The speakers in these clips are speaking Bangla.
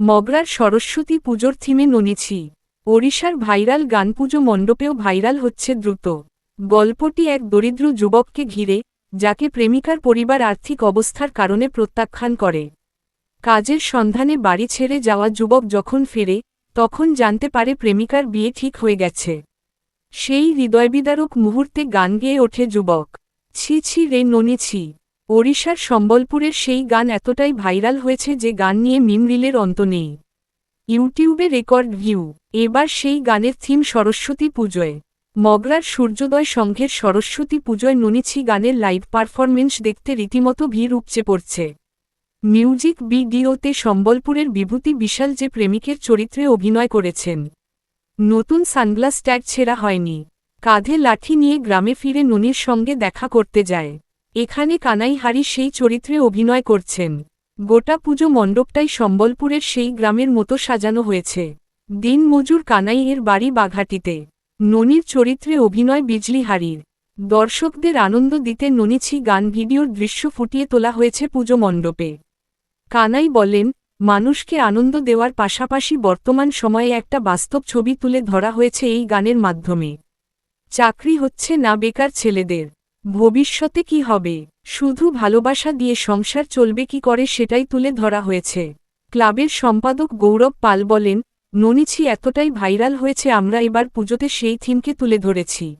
মগরার সরস্বতী পুজোর থিমে ননিছি। ওড়িশার ভাইরাল গান পুজো মণ্ডপেও ভাইরাল হচ্ছে দ্রুত। গল্পটি এক দরিদ্র যুবককে ঘিরে, যাকে প্রেমিকার পরিবার আর্থিক অবস্থার কারণে প্রত্যাখ্যান করে। কাজের সন্ধানে বাড়ি ছেড়ে যাওয়া যুবক যখন ফেরে, তখন জানতে পারে প্রেমিকার বিয়ে ঠিক হয়ে গেছে। সেই হৃদয়বিদারক মুহূর্তে গান গেয়ে ওঠে যুবক। ছি ছি রে ননি ছি ওড়িশার সম্বলপুরের সেই গান এতটাই ভাইরাল হয়েছে যে গান নিয়ে মিম রিলের অন্ত নেই। ইউটিউবে রেকর্ড ভিউ, এবার সেই গানের থিম সরস্বতী পুজোয়। মগরার সূর্যোদয় সংঘের সরস্বতী পুজোয় ননিছি গানের লাইভ পারফরমেন্স দেখতে রীতিমতো ভিড় উপচে পড়ছে। মিউজিক ভিডিওতে সম্বলপুরের বিভূতি বিশাল যে প্রেমিকের চরিত্রে অভিনয় করেছেন। নতুন সানগ্লাস ট্যাগ ছেঁড়া হয়নি। কাঁধে লাঠি নিয়ে গ্রামে ফিরে ননির সঙ্গে দেখা করতে যায়। এখানে কানাই হারি সেই চরিত্রে অভিনয় করছেন। গোটা পুজো মণ্ডপটাই সম্বলপুরের সেই গ্রামের মতো সাজানো হয়েছে। দিন মজুর কানাই এর বাড়ি বাঘাটিতে। ননির চরিত্রে অভিনয় বিজলি হারির দর্শকদের আনন্দ দিতে ননিছি গান ভিডিওর দৃশ্য ফুটিয়ে তোলা হয়েছে পুজো মণ্ডপে। কানাই বলেন, মানুষকে আনন্দ দেওয়ার পাশাপাশি বর্তমান সময়ে একটা বাস্তব ছবি তুলে ধরা হয়েছে এই গানের মাধ্যমে। চাকরি হচ্ছে না বেকার ছেলেদের। ভবিষ্যতে কি হবে? শুধু ভালোবাসা দিয়ে সংসার চলবে কি করে সেটাই তুলে ধরা হয়েছে। ক্লাবের সম্পাদক গৌরব পাল বলেন ননিছি এতটাই ভাইরাল হয়েছে আমরা এবার পুজোতে সেই থিমকে তুলে ধরেছি।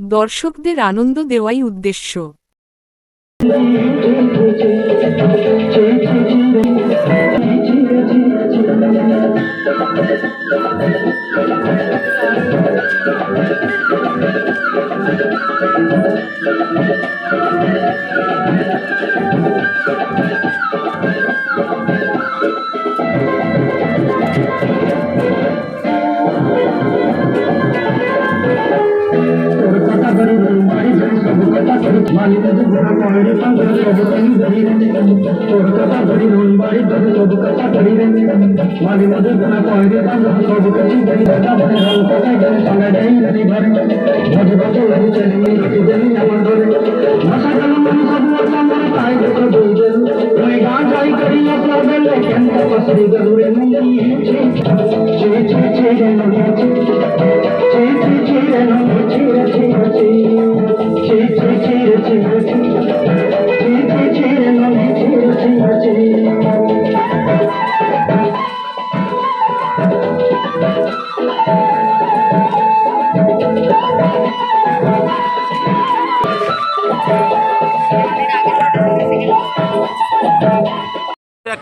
দর্শকদের আনন্দ দেওয়াই উদ্দেশ্য। ধরি কথা ধরি মন বাড়ি ধরে সব কথা করি রে মালিক ঘোড়া পয়ের পাঁচ সব কিছু ধরি কথা ধরে কথা ধরে সঙ্গে ধরি ধরে ভজ ভজ লাগি চলি নিয়ে জানি আমার ধরে ভাষা গেল মন সব কথা মনে পাই দেখো দুই ওই গান যাই করি আপনার বেলে কেন পসরি গরুরে মুই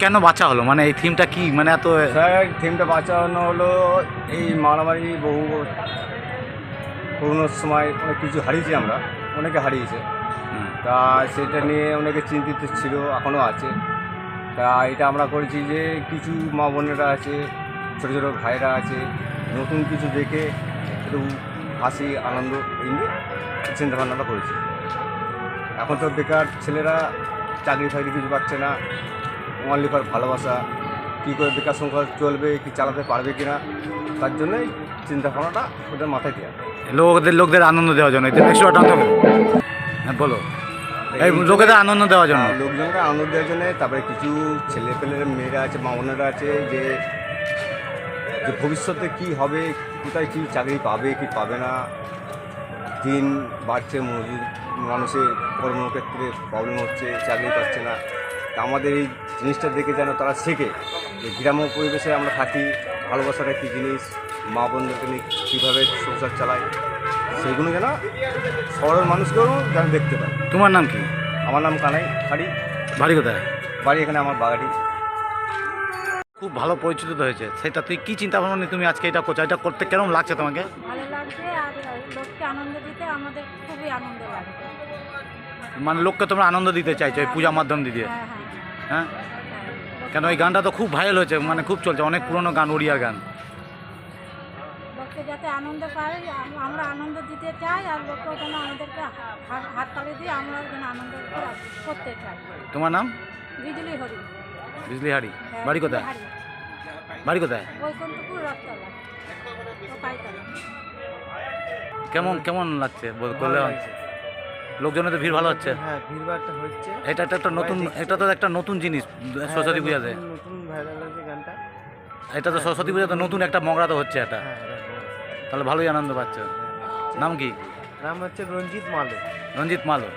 কেন বাঁচা হলো? মানে এই থিমটা কি? মানে এত স্যার থিমটা বাঁচানো হলো এই মারামারি বহু করোনার সময় অনেক কিছু হারিয়েছি আমরা অনেকে হারিয়েছে। তা সেটা নিয়ে অনেকে চিন্তিত ছিল এখনও আছে। তা এটা আমরা করেছি যে কিছু মা বোনেরা আছে ছোটো ছোটো ভাইরা আছে নতুন কিছু দেখে একটু হাসি আনন্দ এই নিয়ে চিন্তাভাবনাটা করেছি। এখন তো বেকার ছেলেরা চাকরি ফাকরি কিছু পাচ্ছে না। অনলি ফর ভালোবাসা কী করে বেকার সংখ্যা চলবে কি চালাতে পারবে কি না তার জন্যই চিন্তা ভাবনাটা ওদের মাথায় দেওয়া লোকদের লোকদের আনন্দ দেওয়ার জন্য। এটা একশো হ্যাঁ বলো। এই লোকেদের আনন্দ দেওয়ার জন্য। হ্যাঁ, লোকজনকে আনন্দ দেওয়ার জন্য তারপরে কিছু ছেলে পেলের মেয়েরা আছে মা বোনেরা আছে যে যে ভবিষ্যতে কি হবে কোথায় কি চাকরি পাবে কি পাবে না দিন বাড়ছে মজুর মানুষের কর্মক্ষেত্রে প্রবলেম হচ্ছে চাকরি পাচ্ছে না। তা আমাদের এই জিনিসটা দেখে যেন তারা শেখে। যে গ্রাম্য পরিবেশে আমরা থাকি ভালোবাসাটা কী জিনিস মা বোনদেরকে নিয়ে কীভাবে সংসার চালায় সেগুলো যেন শহরের মানুষকেও যেন দেখতে পায়। তোমার নাম কি? আমার নাম কানাই হাড়ি বাড়ি কোথায়? বাড়ি এখানে আমার বাগাটি। খুব ভালো পরিচিত হয়েছে। সেটা তুই কি চিন্তা ভাবনা নিয়ে তুমি আজকে এটা করছ? এটা করতে কেমন লাগছে তোমাকে? ভালো লাগছে আর লোককে আনন্দ দিতে আমাদের খুবই আনন্দ লাগছে মানে লোককে তোমরা আনন্দ দিতে চাইছো এই পূজার মাধ্যম দিয়ে হ্যাঁ। কেন এই গানটা তো খুব ভাইরাল হয়েছে মানে খুব চলছে অনেক পুরনো গান ওড়িয়ার গান। লোককে যাতে আনন্দ আম- আমরা আনন্দ দিতে চাই আর লোকও যেন আমাদেরকে হাত- তালি দিয়ে আমরা যেন আনন্দ করা- করতে চাই। তোমার নাম? বিজলি হরি। বিজলি হাড়ি হ্যাঁ, বাড়ি কোথায়? বাড়ি কোথায়? বৈকুণ্ঠপুর রথতলা। কেমন কেমন লাগছে? বল- লোকজনের তো ভিড় ভালো হচ্ছে। হ্যাঁ হচ্ছে। এটা একটা একটা নতুন এটা তো একটা নতুন জিনিস সরস্বতী পূজাতে। নতুন ভাইরাল হয়েছে গানটা। এটা তো সরস্বতী পুজো তো নতুন একটা মগরা তো হচ্ছে এটা। হ্যাঁ। তাহলে ভালোই আনন্দ পাচ্ছে। নাম কি? নাম হচ্ছে রঞ্জিত মালো। রঞ্জিত মালো।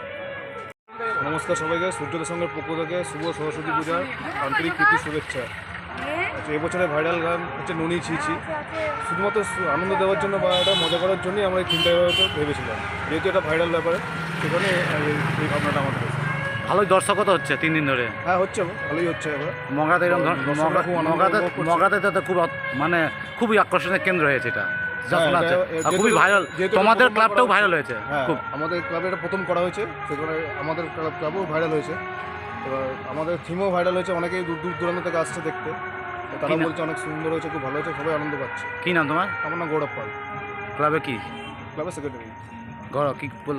নমস্কার সবাইকে সূর্যোদয় সঙ্গের পক্ষ থেকে শুভ সরস্বতী পূজার আন্তরিক প্রীতি শুভেচ্ছা। আচ্ছা এবছরের ভাইরাল গান হচ্ছে ননি ছিছি শুধুমাত্র আনন্দ দেওয়ার জন্য বা এটা মজা করার জন্যই আমরা এই হয়তো ভেবেছিলাম। যেহেতু এটা ভাইরাল ব্যাপারে। সেখানে এই- এই ভাবনাটা আমাদের হয়েছে। ভালোই দর্শকও তো হচ্ছে তিন দিন ধরে। হ্যাঁ হচ্ছে ভালোই হচ্ছে এবার। মগরাতে এরকম ধর- দর্শকরা মগরা- খুব আনন্দ মগরাতে উপভোগ করছে। মগরাতে তো খুব অত- মানে খুবই আকর্ষণের কেন্দ্র হয়েছে এটা। যা হ্যাঁ, শোনা এটা- যাচ্ছে। এ- আর খুবই ভাইরাল যেহেতু এটা তোমাদের ক্লাবটাও করা ভাইরাল হয়েছে। হয়েছে। হ্যাঁ খুব আমাদের ক্লাবে এটা প্রথম করা হয়েছে। সেখানে আমাদের ক্লাব ক্লাবও ভাইরাল হয়েছে। এবার আমাদের থিমও ভাইরাল হয়েছে। অনেকেই দূর দূর দূরান্ত থেকে আসছে দেখতে। তো তারা কি না- বলছে অনেক সুন্দর হয়েছে খুব ভালো হয়েছে সবাই আনন্দ পাচ্ছে। কি নাম তোমার? আমার নাম গৌরব পাল। ক্লাবে কি? ক্লাবের সেক্রেটারি গৌরব কি বল